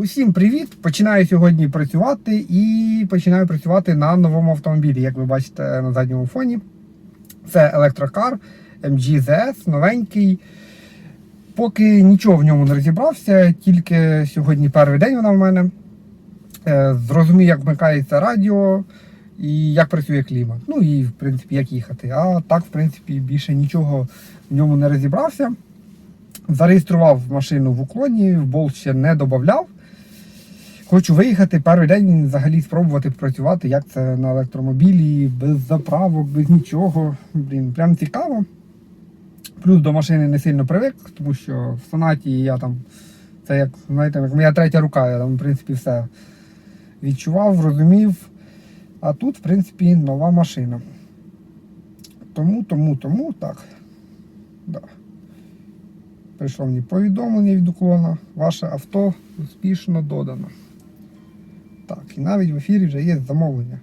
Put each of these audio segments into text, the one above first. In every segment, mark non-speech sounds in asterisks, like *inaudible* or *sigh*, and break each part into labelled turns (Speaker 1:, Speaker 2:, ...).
Speaker 1: Усім привіт! Починаю сьогодні працювати і починаю працювати на новому автомобілі, як ви бачите на задньому фоні. Це електрокар MG ZS, новенький. Поки нічого в ньому не розібрався, тільки сьогодні перший день вона в мене. Е, Зрозумів, як вмикається радіо і як працює клімат. Ну і в принципі як їхати. А так, в принципі, більше нічого в ньому не розібрався. Зареєстрував машину в уклоні, в болт ще не додавав. Хочу виїхати перший день взагалі спробувати працювати, як це на електромобілі, без заправок, без нічого. Блін, прям цікаво. Плюс до машини не сильно привик, тому що в сонаті я там, це як, знаєте, як моя третя рука, я там, в принципі, все відчував, розумів. А тут, в принципі, нова машина. Тому, тому, тому так. Да. Прийшло мені повідомлення від уклона. Ваше авто успішно додано. Так, і навіть в ефірі вже є замовлення.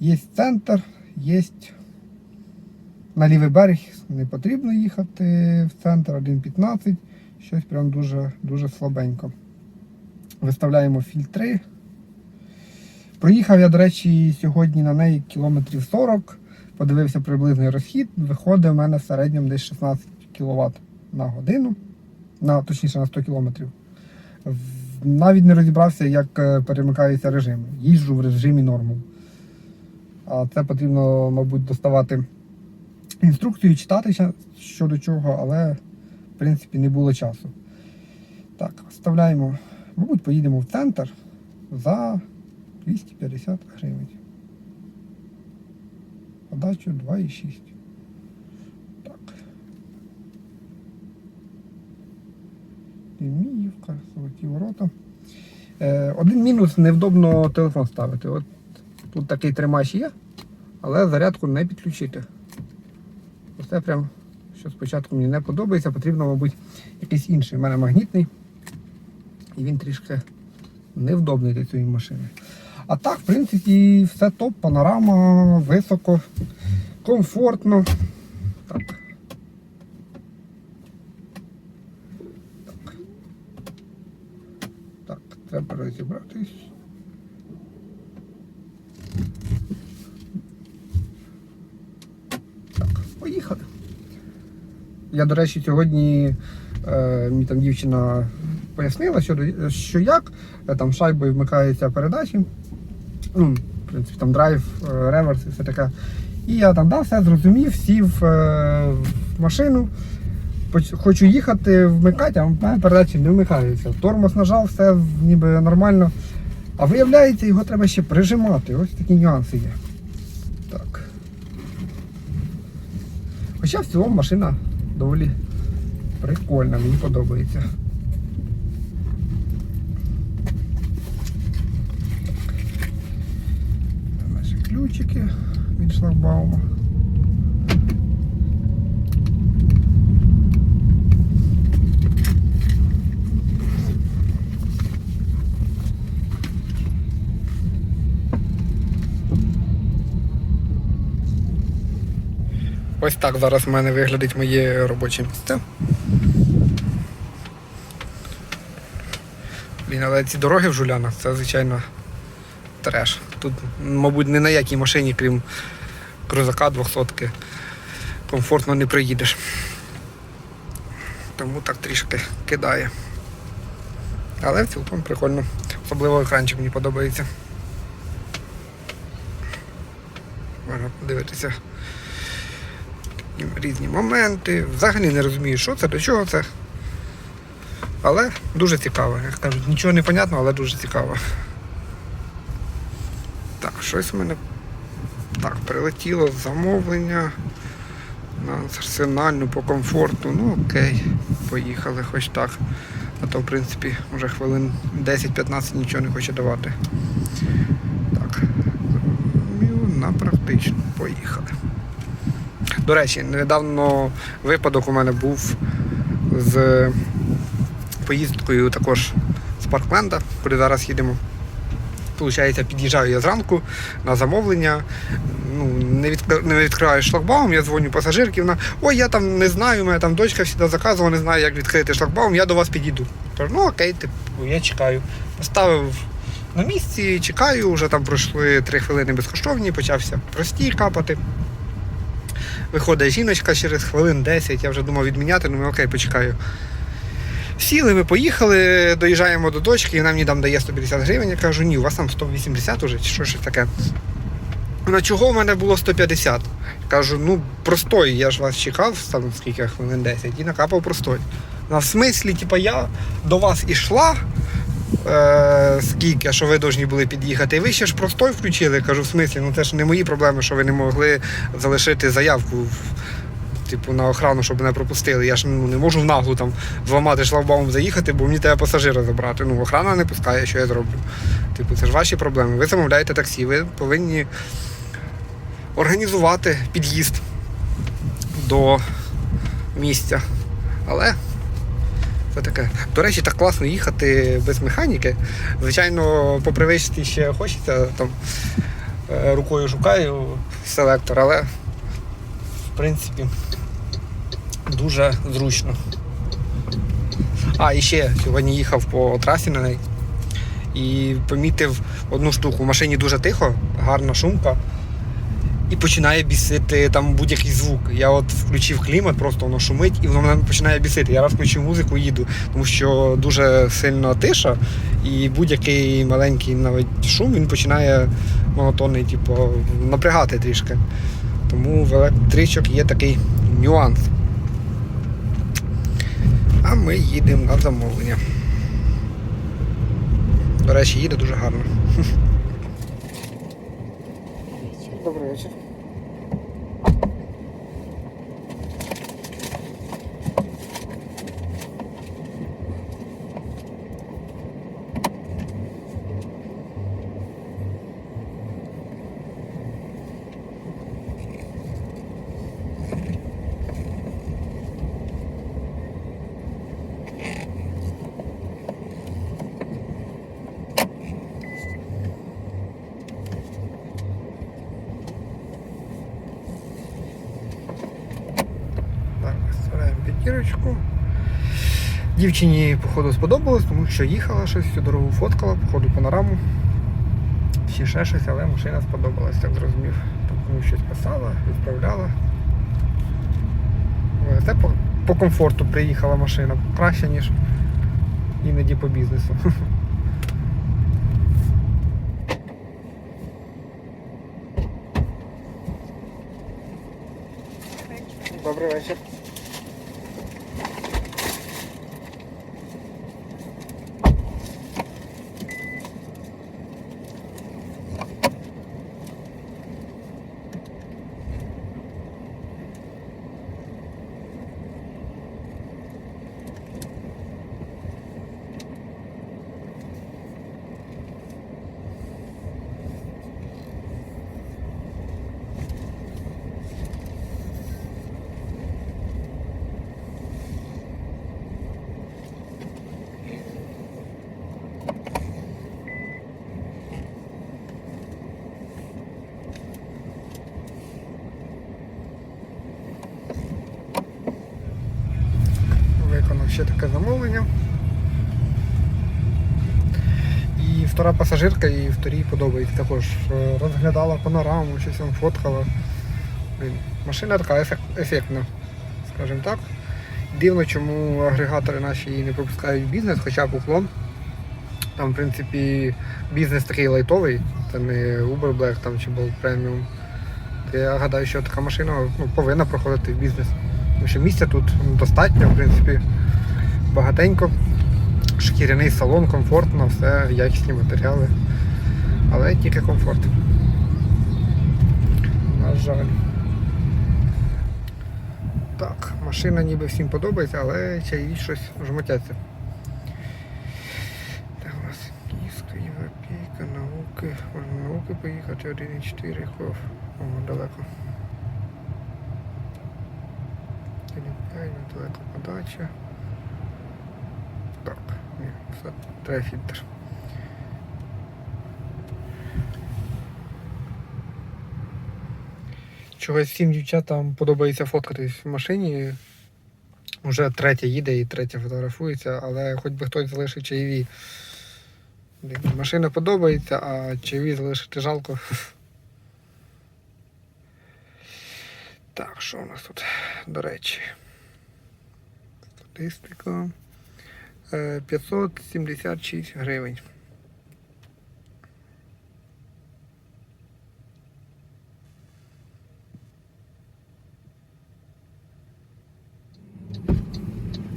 Speaker 1: Є центр, є на лівий берег не потрібно їхати в центр 1.15. Щось прям дуже, дуже слабенько. Виставляємо фільтри. Проїхав я, до речі, сьогодні на неї кілометрів 40. Подивився приблизний розхід. Виходить у мене в середньому десь 16 кВт на годину, на, точніше на 100 км. Навіть не розібрався, як е, перемикаються режими. Їжджу в режимі норму. А це потрібно, мабуть, доставати інструкцію, читати ща- що до чого, але в принципі не було часу. Так, вставляємо, мабуть, поїдемо в центр за 250 гривень. Подачу 2,6. Деміївка, золоті ворота. Е, один мінус невдобно телефон ставити. От тут такий тримач є, але зарядку не підключити. Оце прям, що спочатку мені не подобається, потрібно, мабуть, якийсь інший. У мене магнітний. І він трішки невдобний для цієї машини. А так, в принципі, все топ, панорама, високо, комфортно. Так. Так, треба розібратись. Так, поїхали. Я, до речі, сьогодні е, мені там дівчина пояснила, що, що як. Е, Там шайбою вмикаються передачі. Ну, в принципі, там драйв, е, реверс і все таке. І я там да, все зрозумів, сів е, в машину. Хочу їхати, вмикати, а в мене передачі не вмикаються. Тормоз нажав, все ніби нормально. А виявляється, його треба ще прижимати. Ось такі нюанси є. Так. Хоча в цілому машина доволі прикольна, мені подобається. Там Наші ключики від шлагбаума. Ось так зараз в мене виглядить моє робоче місце. Блін, але ці дороги в Жулянах це, звичайно, треш. Тут, мабуть, ні на якій машині, крім крузака 200 комфортно не приїдеш. Тому так трішки кидає. Але цілком прикольно. Особливо екранчик мені подобається. Можна подивитися різні моменти. Взагалі не розумію, що це, до чого це. Але дуже цікаво. Як кажуть, нічого не понятно, але дуже цікаво. Так, щось у мене так, прилетіло замовлення на арсенальну по комфорту. Ну окей, поїхали хоч так. А то в принципі вже хвилин 10-15 нічого не хоче давати. Так, на практично. Поїхали. До речі, недавно випадок у мене був з поїздкою також з Паркленда, куди зараз їдемо. Получається, під'їжджаю я зранку на замовлення. Ну, не, відкр... не відкриваю шлагбаум, я дзвоню пасажирки, вона, ой, я там не знаю, у мене там дочка завжди заказувала, не знаю, як відкрити шлагбаум, я до вас підійду. Кажу, ну окей, типу, я чекаю. Поставив на місці, чекаю, вже там пройшли три хвилини безкоштовні, почався простій капати. Виходить жіночка через хвилин 10, я вже думав відміняти, ну окей, почекаю. Сіли, ми поїхали, доїжджаємо до дочки, і вона мені там дає 150 гривень. Я кажу, ні, у вас там 180 уже, чи що ж таке. Вона чого в мене було 150? Кажу, ну простой, я ж вас чекав, там скільки хвилин 10, і накапав простой. Вона в смислі, типу, я до вас ішла, е, скільки, що ви повинні були під'їхати, ви ще ж простой включили. Кажу, в смислі, ну це ж не мої проблеми, що ви не могли залишити заявку. Типу на охрану, щоб мене пропустили. Я ж ну, не можу в наглу там зламати шлагбаум заїхати, бо мені треба пасажира забрати. Ну, охрана не пускає, що я зроблю. Типу, це ж ваші проблеми. Ви замовляєте таксі, ви повинні організувати під'їзд до місця. Але це таке. До речі, так класно їхати без механіки. Звичайно, по привичці ще хочеться там е, рукою шукаю селектор, але в принципі дуже зручно. А, і ще сьогодні їхав по трасі на неї і помітив одну штуку. В машині дуже тихо, гарна шумка. І починає бісити там будь-який звук. Я от включив клімат, просто воно шумить, і воно мене починає бісити. Я раз включив музику, їду, тому що дуже сильно тиша, і будь-який маленький навіть шум він починає монотонний, типу, напрягати трішки. Тому в електричок є такий нюанс. А ми їдемо на замовлення. До речі, їде дуже гарно. Добрий вечір. Так, виставляємо п'ятірочку. Дівчині, походу, сподобалось, тому що їхала щось, всю дорогу фоткала, походу панораму. Ще ще щось, але машина сподобалась, так зрозумів. Комусь щось писала, відправляла. Це по, по комфорту приїхала машина. Краще, ніж іноді по бізнесу. Добрий вечір. Ще таке замовлення. І втора пасажирка, і вторій подобається також. Е, Розглядала панораму, щось там фоткала. Машина така ефектна, скажімо так. Дивно, чому агрегатори наші її не пропускають в бізнес, хоча б уклон. Там, в принципі, бізнес такий лайтовий, це не Uber Black там, чи Bolt Premium. То я гадаю, що така машина ну, повинна проходити в бізнес. Тому що місця тут достатньо, в принципі, багатенько. Шкіряний салон, комфортно, все, якісні матеріали. Але тільки комфорт. На жаль. Так, машина ніби всім подобається, але чаї щось жмотяться. Так, у нас Київська європейка, науки. Можна науки поїхати 1,4 ков. О, далеко. 1,5, далеко подача. Все, треба. Чогось всім дівчатам подобається фоткатись в машині. Уже третя їде і третя фотографується, але хоч би хтось залишив чаєві. Машина подобається, а чаєві залишити жалко. Так, що у нас тут, до речі? Статистика. Е, 576 гривень.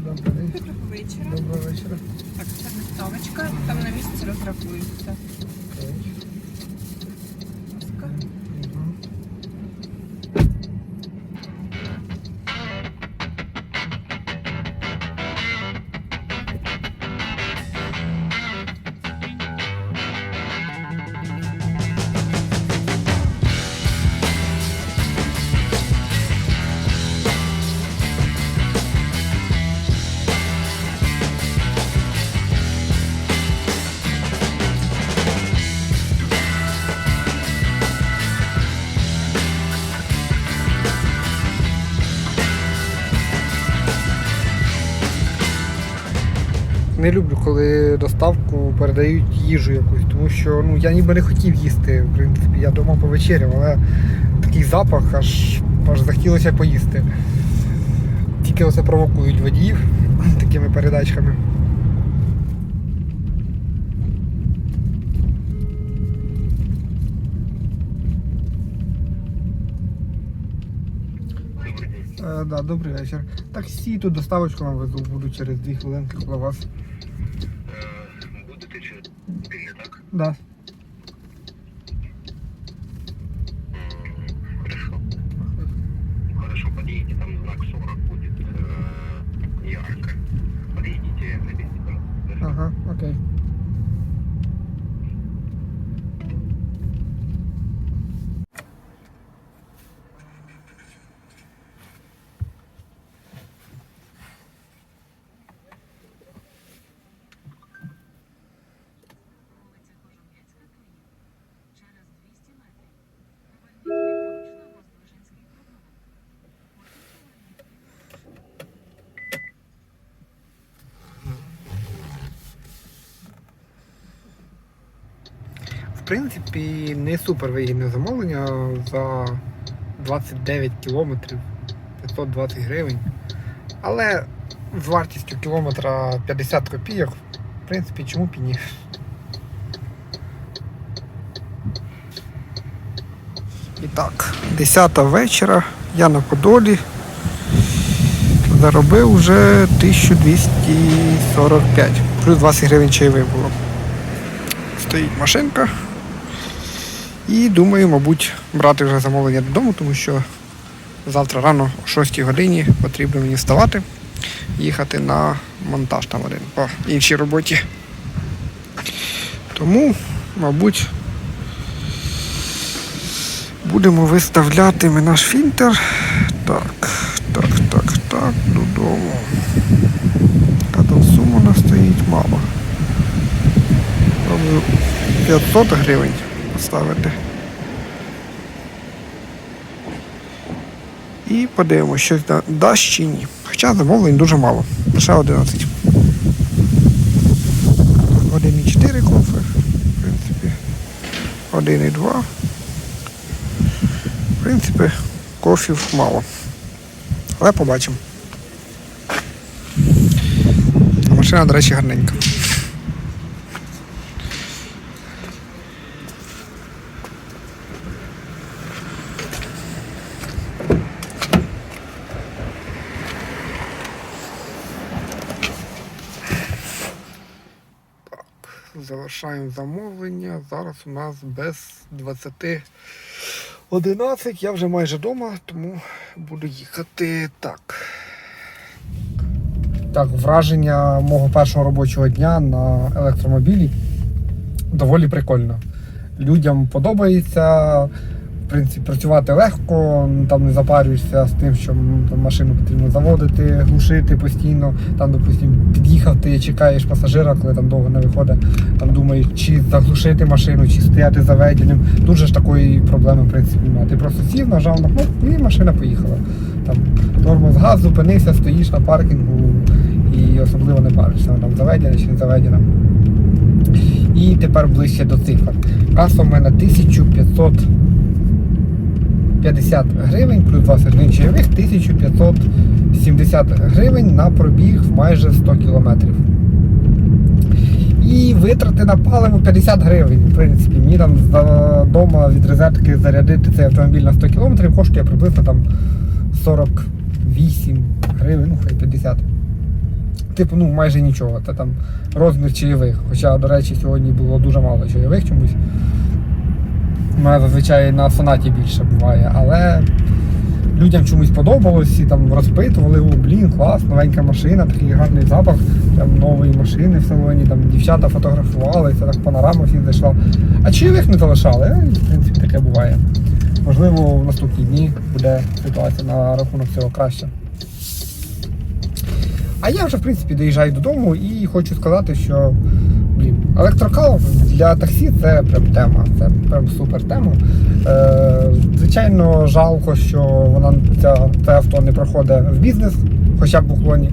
Speaker 2: Доброго вечора.
Speaker 1: Доброго вечора.
Speaker 2: Так, це листовочка, Там на місці розрахується.
Speaker 1: Не люблю, коли доставку передають їжу якусь, тому що ну, я ніби не хотів їсти, в принципі. Я вдома повечеряв, але такий запах аж, аж захотілося поїсти. Тільки оце провокують водіїв *clears throat* такими передачками. Да, добрий вечір. Таксі тут доставочку вам везу, буду через дві хвилинки коло вас.
Speaker 3: Будете через години, так?
Speaker 1: Да. Принципі, не супер вигідне замовлення за 29 кілометрів 520 гривень. Але з вартістю кілометра 50 копійок, в принципі, чому б і ні. І так, 10 вечора, я на Подолі. Заробив вже 1245. Плюс 20 гривень чайових було. Стоїть машинка. І думаю, мабуть, брати вже замовлення додому, тому що завтра рано о 6 годині потрібно мені вставати, їхати на монтаж там один по іншій роботі. Тому, мабуть, будемо виставляти ми наш фільтр. Так, так, так, так, додому. Яка там сума у нас стоїть мало. Пробую 500 гривень поставити. І подивимося, щось да- дасть чи ні. Хоча замовлень дуже мало. Лише 11. 1,4 кофе, в принципі. 1,2. В принципі, кофів мало. Але побачимо. Машина, до речі, гарненька. Завершаємо замовлення. Зараз у нас без 20 11. Я вже майже вдома, тому буду їхати так. Так, враження мого першого робочого дня на електромобілі доволі прикольно. Людям подобається. Принципі, працювати легко, там не запарюєшся з тим, що там, машину потрібно заводити, глушити постійно. Там, допустим, під'їхав, ти чекаєш пасажира, коли там довго не виходить, там думаєш, чи заглушити машину, чи стояти заведеним. Тут же ж такої проблеми в принципі немає. Ти просто сів, нажав на кнопку і машина поїхала. Там тормоз газ, зупинився, стоїш на паркінгу і особливо не паришся, там заведена чи не заведена. І тепер ближче до цифр. Каса в мене 1550 гривень плюс 20 гривень чайових, 1570 гривень на пробіг в майже 100 кілометрів. І витрати на паливо 50 гривень. В принципі, мені там з дому від розетки зарядити цей автомобіль на 100 кілометрів коштує приблизно там 48 гривень, ну хай 50. Типу, ну майже нічого. Це там розмір чайових. Хоча, до речі, сьогодні було дуже мало чайових чомусь. У мене зазвичай на сонаті більше буває, але людям чомусь подобалось і там розпитували, о, блін, клас, новенька машина, такий гарний запах там нової машини в салоні, там дівчата фотографувалися, так панорама всім зайшла. А чайових не залишали, в принципі, таке буває. Можливо, в наступні дні буде ситуація на рахунок цього краще. А я вже в принципі доїжджаю додому і хочу сказати, що блін, електрокар для таксі це прям тема, це прям супер тема. Е, звичайно, жалко, що вона ця, це авто не проходить в бізнес, хоча б в уклоні.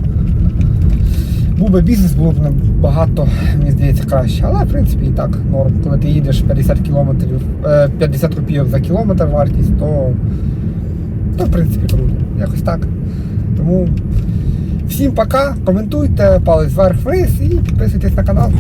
Speaker 1: Був би бізнес, було б набагато, мені здається, краще. Але в принципі і так норм. Коли ти їдеш 50 кілометрів, е, 50 копійок за кілометр вартість, то, то в принципі круто. Якось так. Тому всім пока, коментуйте, палець вверх вниз і підписуйтесь на канал.